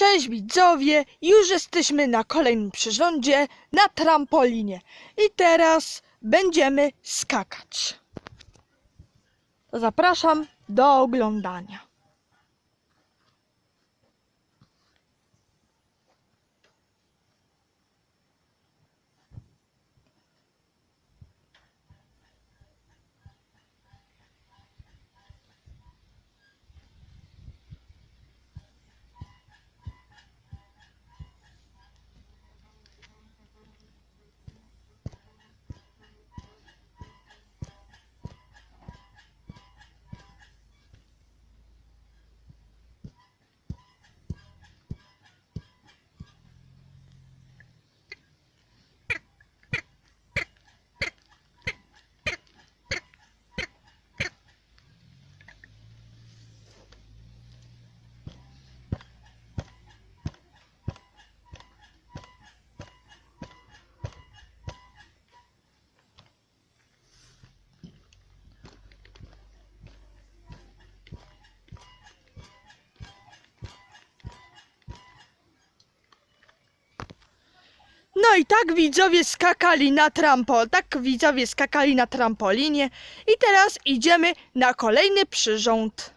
Cześć widzowie, już jesteśmy na kolejnym przyrządzie na trampolinie i teraz będziemy skakać. Zapraszam do oglądania. No i tak widzowie skakali na trampo, tak widzowie skakali na trampolinie i teraz idziemy na kolejny przyrząd.